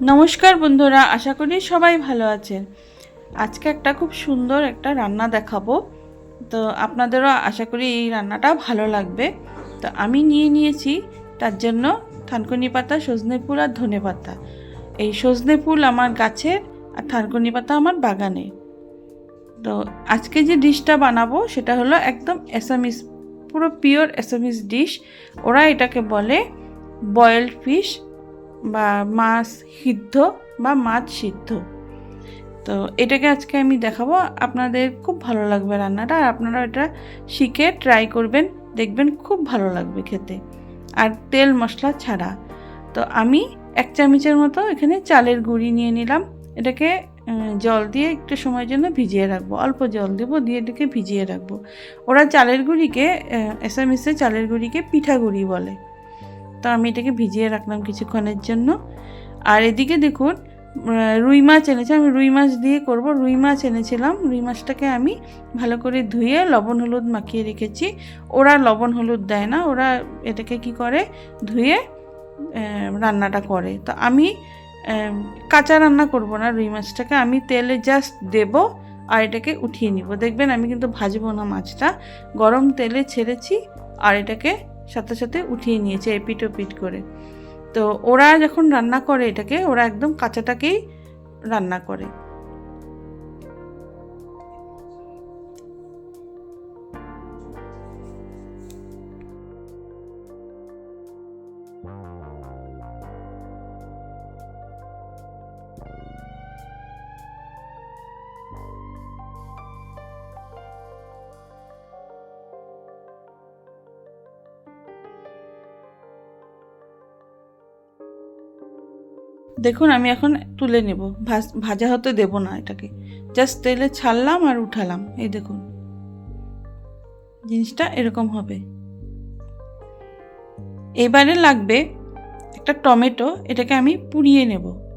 নমস্কার বন্ধুরা, আশা করি সবাই ভালো আছেন। আজকে একটা খুব সুন্দর একটা রান্না দেখাবো। তো আপনাদেরও আশা করি এই রান্নাটা ভালো লাগবে। তো আমি নিয়ে নিয়েছি, তার জন্য থানকুনি পাতা, সজনে ফুল আর ধনে পাতা। এই সজনে ফুল আমার গাছের আর থানকুনি পাতা আমার বাগানে। তো আজকে যে ডিশটা বানাবো, সেটা হলো একদম অ্যাসামিস পুরো পিওর অ্যাসামিস ডিশ। ওরা এটাকে বলে বয়েলড ফিশ। বা মাছ সিদ্ধ বা মাছ সিদ্ধ। তো এটাকে আজকে আমি দেখাবো। আপনাদের খুব ভালো লাগবে রান্নাটা আর আপনারা এটা শিখে ট্রাই করবেন, দেখবেন খুব ভালো লাগবে খেতে। আর তেল মশলা ছাড়া। তো আমি এক চামচের মতো এখানে চালের গুঁড়ি নিয়ে নিলাম। এটাকে জল দিয়ে একটু সময়ের জন্য ভিজিয়ে রাখব। অল্প জল দেবো, দিয়ে এটাকে ভিজিয়ে রাখব। ওরা চালের গুঁড়িকে এসএমএসে চালের গুঁড়িকে পিঠাগুড়ি বলে। তো আমি এটাকে ভিজিয়ে রাখলাম কিছুক্ষণের জন্য। আর এদিকে দেখুন রুই মাছ এনেছি, আমি রুই মাছ দিয়ে করব। রুই মাছ এনেছিলাম, রুই মাছটাকে আমি ভালো করে ধুয়ে লবণ, হলুদ মাখিয়ে রেখেছি। ওরা লবণ, হলুদ দেয় না, ওরা এটাকে কি করে? ধুয়ে রান্নাটা করে। তো আমি কাঁচা রান্না করব না রুই মাছটাকে, আমি তেলে জাস্ট দেব আর এটাকে উঠিয়ে নিব। দেখবেন আমি কিন্তু ভাজবো না মাছটা, গরম তেলে ছেড়েছি আর এটাকে সাথে সাথে উঠিয়ে নিয়েছে এপিট ওপিট করে। তো ওরা যখন রান্না করে এটাকে, ওরা একদম কাঁচাটাকেই রান্না করে। দেখুন, আমি এখন তুলে নেব। ভাজ- হতে দেব না এটাকে। জাস্ট তেলে ছাড়লাম আর উঠালাম, এই দেখুন। জিনিসটা এরকম হবে। এবারে লাগবে একটা টমেটো, এটাকে আমি পুড়িয়ে নেব।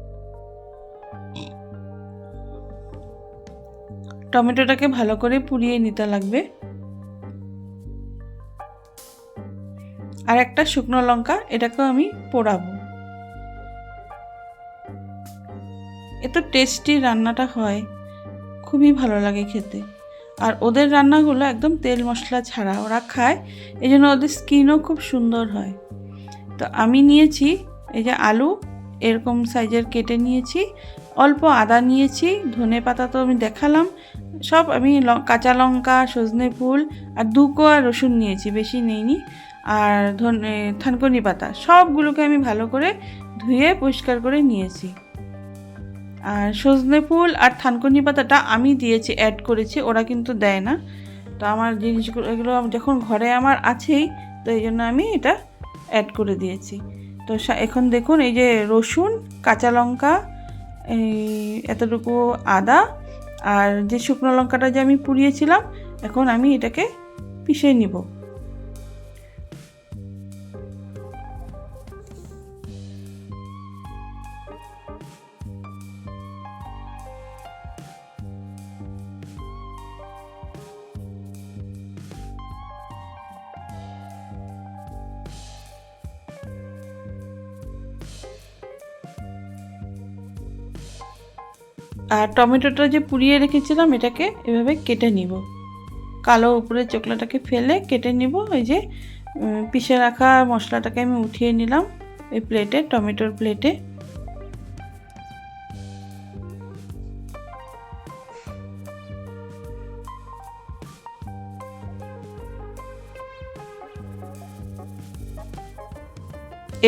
টমেটোটাকে ভালো করে পুড়িয়ে নিতে লাগবে। আর একটা শুকনো লঙ্কা, এটাকেও আমি পোড়াবো। এত টেস্টি রান্নাটা হয়। খুবই ভালো লাগে খেতে। আর ওদের রান্নাগুলো একদম তেল মশলা ছাড়া ওরা খায় এই জন্য ওদের স্কিনও খুব সুন্দর হয়। তো আমি নিয়েছি এই যে আলু, এরকম সাইজের কেটে নিয়েছি, অল্প আদা নিয়েছি, ধনে পাতা তো আমি দেখালাম, সব আমি কাঁচা লঙ্কা, সজনে ফুল আর দু কোয়া রসুন নিয়েছি, বেশি নেইনি। আর ধনে, থানকুনি পাতা, সবগুলোকে আমি ভালো করে ধুয়ে পরিষ্কার করে নিয়েছি। আর সজনে ফুল আর থানকুনি পাতাটা আমি দিয়েছি অ্যাড করেছি, ওরা কিন্তু দেয় না। তো আমার জিনিসগুলো, এগুলো যখন ঘরে আমার আছেই, তো এই জন্য আমি এটা অ্যাড করে দিয়েছি। তো এখন দেখুন এই যে রসুন, কাঁচা লঙ্কা, এই এতটুকু আদা, আর যে শুকনো লঙ্কাটা যে আমি পুড়িয়েছিলাম, এখন আমি এটাকে পিষে নিব। আর টমেটোটা যে পুড়িয়ে রেখেছিলাম, এটাকে এভাবে কেটে নিব। কালো উপরে চোকলাটাকে ফেলে কেটে নিব। ওই যে পিষে রাখা মশলাটাকে আমি উঠিয়ে নিলাম ওই প্লেটে, টমেটোর প্লেটে।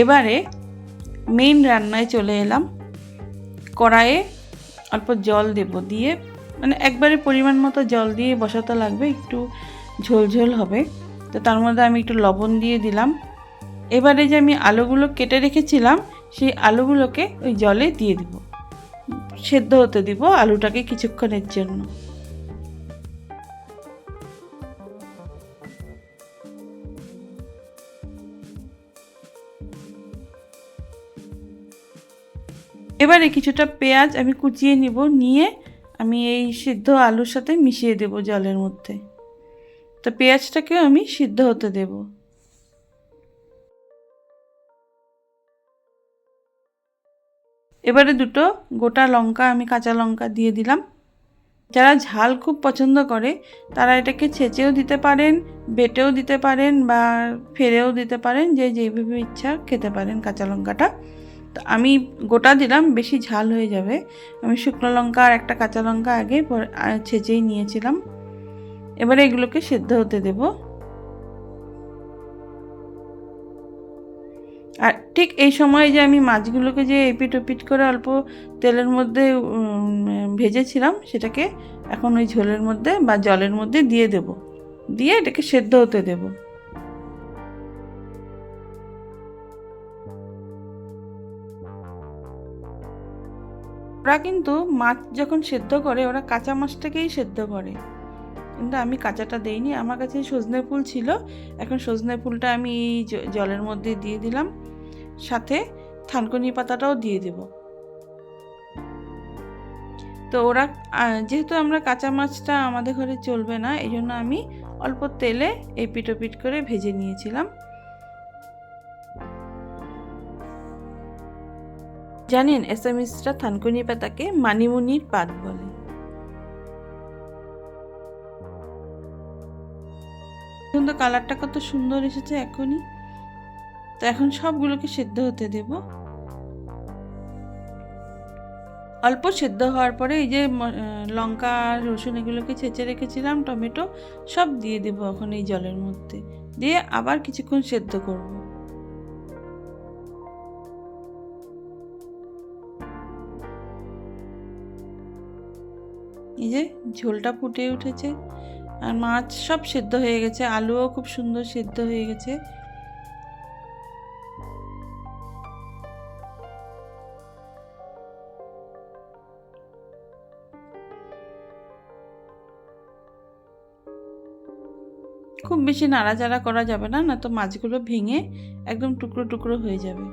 এবারে মেইন রান্নায় চলে এলাম। কড়াইয়ে অল্প জল দেব দিয়ে মানে একবারে পরিমাণ মতো জল দিয়ে বসাতে লাগবে, একটু ঝোলঝোল হবে। তো তার মধ্যে আমি একটু লবণ দিয়ে দিলাম। এবারে যে আমি আলুগুলো কেটে রেখেছিলাম, সেই আলুগুলোকে ওই জলে দিয়ে দিব। সেদ্ধ হতে দিব আলুটাকে কিছুক্ষণের জন্য। এবারে কিছুটা পেঁয়াজ আমি কুচিয়ে নিব, নিয়ে আমি এই সিদ্ধ আলুর সাথে মিশিয়ে দেব জলের মধ্যে। তো পেঁয়াজটাকেও আমি সিদ্ধ হতে দেব। এবারে দুটো গোটা লঙ্কা আমি কাঁচা লঙ্কা দিয়ে দিলাম। যারা ঝাল খুব পছন্দ করে, তারা এটাকে ছেঁচেও দিতে পারেন, বেটেও দিতে পারেন বা ফেরেও দিতে পারেন, যে যেভাবে ইচ্ছা খেতে পারেন কাঁচা লঙ্কাটা। তো আমি গোটা দিলাম, বেশি ঝাল হয়ে যাবে। আমি শুকনো লঙ্কা আর একটা কাঁচা লঙ্কা আগে ছেঁচেই নিয়েছিলাম। এবারে এগুলোকে সেদ্ধ হতে দেব। আর ঠিক এই সময় যে আমি মাছগুলোকে যে এপিট ওপিট করে অল্প তেলের মধ্যে ভেজেছিলাম, সেটাকে এখন ওই ঝোলের মধ্যে বা জলের মধ্যে দিয়ে দেব। দিয়ে এটাকে সেদ্ধ হতে দেব। ওরা কিন্তু মাছ যখন সেদ্ধ করে, ওরা কাঁচা মাছটাকেই সেদ্ধ করে। কিন্তু আমি কাঁচাটা দেইনি, আমার কাছে সজনে ফুল ছিল। এখন সজনে ফুলটা আমি এই জলের মধ্যে দিয়ে দিলাম। সাথে থানকুনি পাতাটাও দিয়ে দেব। তো ওরা যেহেতু আমরা কাঁচা মাছটা আমাদের ঘরে চলবে না এই জন্য আমি অল্প তেলে এই পিটোপিট করে ভেজে নিয়েছিলাম। জানেন এসামিসরা থানকুনি পাতাকে মানিমুনির পাত বলে। কিন্তু কালারটা কত সুন্দর এসেছে এখনই। তো এখন সবগুলোকে সেদ্ধ হতে দেব। অল্প সেদ্ধ হওয়ার পরে এই যে লঙ্কা আর রসুন এগুলোকে ছেঁচে রেখেছিলাম, টমেটো, সব দিয়ে দেবো এখন এই জলের মধ্যে। দিয়ে আবার কিছুক্ষণ সেদ্ধ করব। এই যে ঝোলটা ফুটে উঠেছে আর মাছ সব সেদ্ধ হয়ে গেছে, আলুও খুব সুন্দর সেদ্ধ হয়ে গেছে। খুব বেশি নাড়াচাড়া করা যাবে না না তো মাছগুলো ভেঙে একদম টুকরো টুকরো হয়ে যাবে।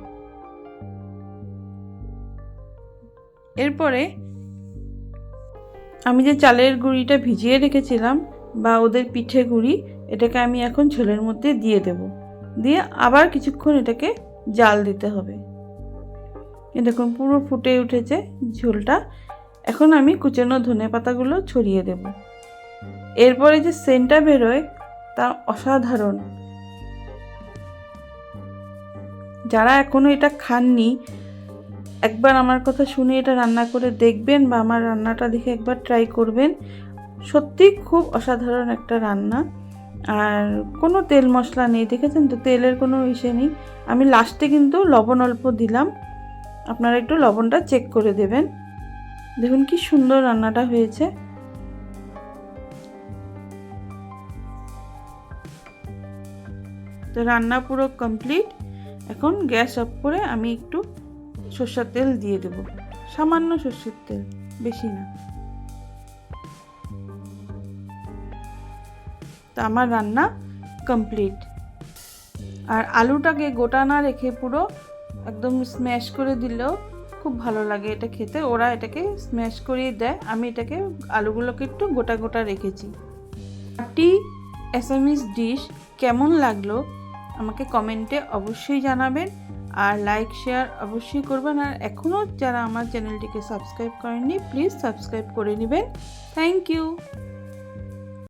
এরপরে আমি যে চালের গুঁড়িটা ভিজিয়ে রেখেছিলাম বা ওদের পিঠে গুঁড়ি, এটাকে আমি এখন ঝোলের মধ্যে দিয়ে দেব। দিয়ে আবার কিছুক্ষণ এটাকে জাল দিতে হবে। দেখুন, পুরো ফুটে উঠেছে ঝোলটা। এখন আমি কুচানো ধনে পাতাগুলো ছড়িয়ে দেব। এরপরে যে সেন্টটা বেরোয়, তা অসাধারণ। যারা এখনও এটা খাননি একবার আমার কথা শুনে এটা রান্না করে দেখবেন বা আমার রান্নাটা দেখে একবার ট্রাই করবেন। সত্যি খুব অসাধারণ একটা রান্না। আর কোনো তেল মশলা নেই, দেখেছেন তো? তেলের কোনো ইসে নেই। আমি লাস্টে কিন্তু লবণ অল্প দিলাম। আপনারা একটু লবণটা চেক করে দেবেন। দেখুন কি সুন্দর রান্নাটা হয়েছে। তো রান্না পুরো কমপ্লিট এখন গ্যাস অফ করে আমি একটু সর্ষের তেল দিয়ে দেব। সামান্য সর্ষের তেল, বেশি না। তা আমার রান্না কমপ্লিট আর আলুটাকে গোটা না রেখে পুরো একদম স্ম্যাশ করে দিলেও খুব ভালো লাগে এটা খেতে। ওরা এটাকে স্ম্যাশ করিয়ে দেয়। আমি এটাকে আলুগুলোকে একটু গোটা গোটা রেখেছি। একটি এসএমএস ডিশ কেমন লাগল আমাকে কমেন্টে অবশ্যই জানাবেন। আর লাইক শেয়ার অবশ্যই করবেন। আর এখনও যারা আমার চ্যানেলটিকে সাবস্ক্রাইব করেননি প্লিজ সাবস্ক্রাইব করে নেবেন। Thank you